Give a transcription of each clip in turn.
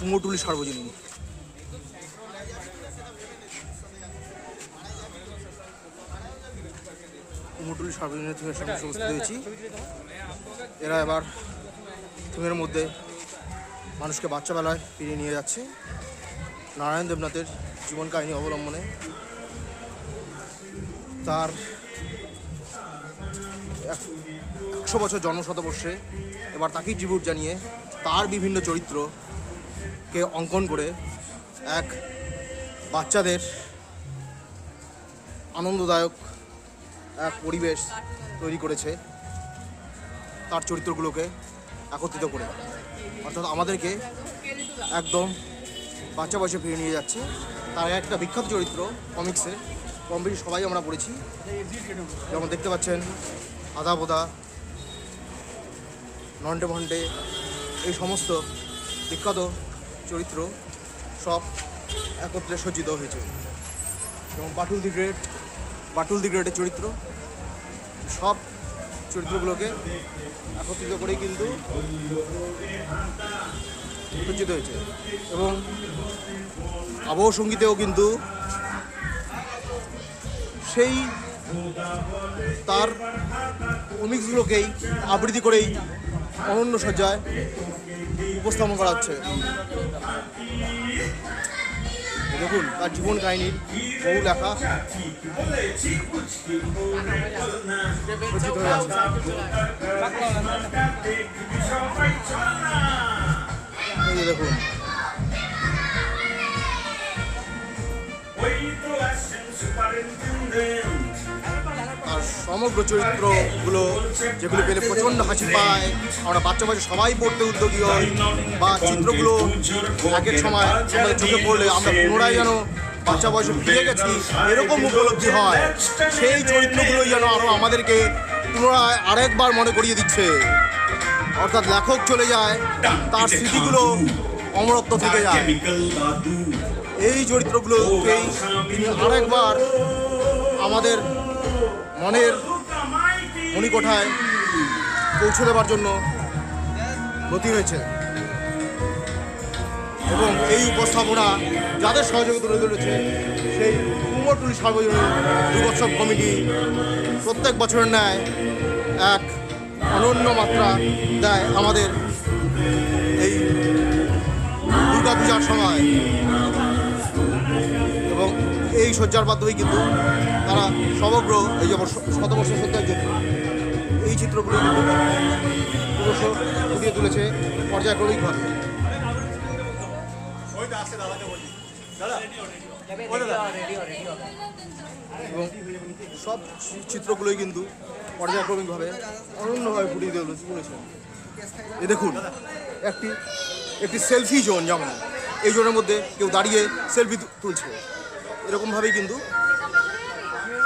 কুমোটুলি সার্বজনীন। থিমের সামনে এসে উপস্থিত হয়েছি এরা এবার থিমের মধ্যে মানুষকে বাচ্চাবেলায় ফিরিয়ে নিয়ে যাচ্ছে। নারায়ণ দেবনাথের জীবন কাহিনী অবলম্বনে তার এক- একশো বছর জন্মশতবর্ষে এবার তাকেই ট্রিবিউট জানিয়ে তার বিভিন্ন চরিত্রকে অঙ্কন করে এক বাচ্চাদের আনন্দদায়ক এক পরিবেশ তৈরি করেছে তার চরিত্রগুলোকে একত্রিত করে। অর্থাৎ আমাদেরকে একদম বাচ্চা বয়সে ফিরে নিয়ে যাচ্ছে। তার একটা বিখ্যাত চরিত্র কমিক্সের কম বেশি সবাই আমরা পড়েছি। যেমন দেখতে পাচ্ছেন আদা বোদা নন্টে ভন্টে, এই সমস্ত বিখ্যাত চরিত্র সব একত্রে সজ্জিত হয়েছে। যেমন Batul the Great, Batul the গ্রেটের চরিত্র, সব চরিত্রগুলোকে একত্রিত করেই কিন্তু সজ্জিত হয়েছে। এবং আবহ সঙ্গীতেও কিন্তু সেই তার কমিক্সগুলোকেই আবৃত্তি করেই অনন্য সজ্জায় উপস্থাপন করা হচ্ছে। দেখুন তার জীবন কাহিনীর বহু লেখা। দেখুন। সমগ্র চরিত্রগুলো যেগুলো পেলে প্রচণ্ড হাসি পায়, আমরা বাচ্চা বাচ্চা সবাই পড়তে উদ্যোগী হই, বা চিত্রগুলো এক এক সময় আমাদের চোখে পড়লে আমরা পুনরায় যেন বাচ্চা বয়সে ফিরে গেছি, এরকম উপলব্ধি হয়। সেই চরিত্রগুলোই যেন আরও আমাদেরকে পুনরায় আরেকবার মনে করিয়ে দিচ্ছে। অর্থাৎ লেখক চলে যায়, তার স্মৃতিগুলো অমরত্ব থেকে যায়। এই চরিত্রগুলোকেই তিনি আরেকবার আমাদের মনের মণিকোঠায় পৌঁছে দেওয়ার জন্য ব্রতী হয়েছে। এবং এই উপস্থাপনা যাদের সহযোগিতা তুলে ধরেছে, সেই কুমোরটুলি সার্বজনীন দুর্গোৎসব কমিটি প্রত্যেক বছরের ন্যায় এক অনন্য মাত্রা দেয় আমাদের এই দুর্গা পূজার সময়। এই শয্যার মাধ্যমেই কিন্তু তারা সমগ্র এই যে বর্ষ- শতবর্ষ সজ্জার জন্য এই চিত্রগুলো কিন্তু ফুটিয়ে তুলেছে পর্যায়ক্রমিকভাবে। এবং সব চিত্রগুলোই কিন্তু পর্যায়ক্রমিকভাবে অনন্যভাবে ফুটিয়ে তুলে- তুলেছে। এ দেখুন, একটি একটি সেলফি জোন যেমন, এই জোনের মধ্যে কেউ দাঁড়িয়ে সেলফি তুলছে। এরকমভাবেই কিন্তু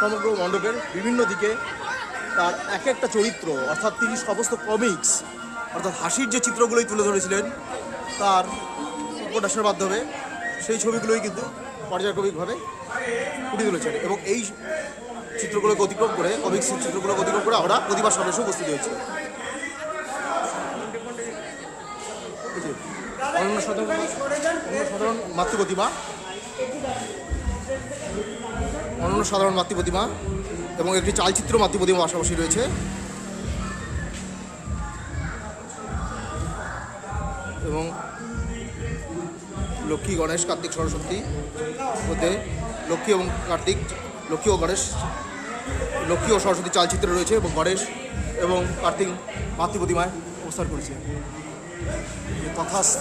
সমগ্র মণ্ডপের বিভিন্ন দিকে তার এক একটা চরিত্র অর্থাৎ তিনি সমস্ত কমিক্স অর্থাৎ হাসির যে চিত্রগুলোই তুলে ধরেছিলেন তার উপন্যাসের মাধ্যমে সেই ছবিগুলোই কিন্তু পর্যায়ক্রমিকভাবে ফুটিয়ে তুলেছেন এবং এই চিত্রগুলোকে অতিক্রম করে কমিক্সের চিত্রগুলোকে অতিক্রম করে আমরা প্রতিবার সদস্য উপস্থিত হয়েছি। এই যে, অনন্য সাধারণ অনন্য অনন্য সাধারণ মাতৃ প্রতিমা এবং একটি চালচিত্র মাতৃ প্রতিমা পাশাপাশি রয়েছে। এবং লক্ষ্মী, গণেশ, কার্তিক, সরস্বতী মধ্যে লক্ষ্মী এবং কার্তিক, লক্ষ্মী ও গণেশ, লক্ষ্মী ও সরস্বতী চালচিত্র রয়েছে এবং গণেশ এবং কার্তিক মাতৃ প্রতিমায় অবস্থান করেছে। তথাস্থ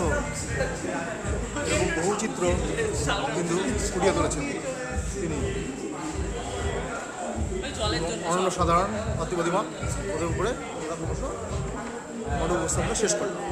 এবং বহু চিত্র কিন্তু ফুটিয়ে তুলেছেন তিনি। অনন্য সাধারণ অতিবাদী প্রতিমা ওদের ক্রমশ মনোবস্থানটা শেষ করলাম।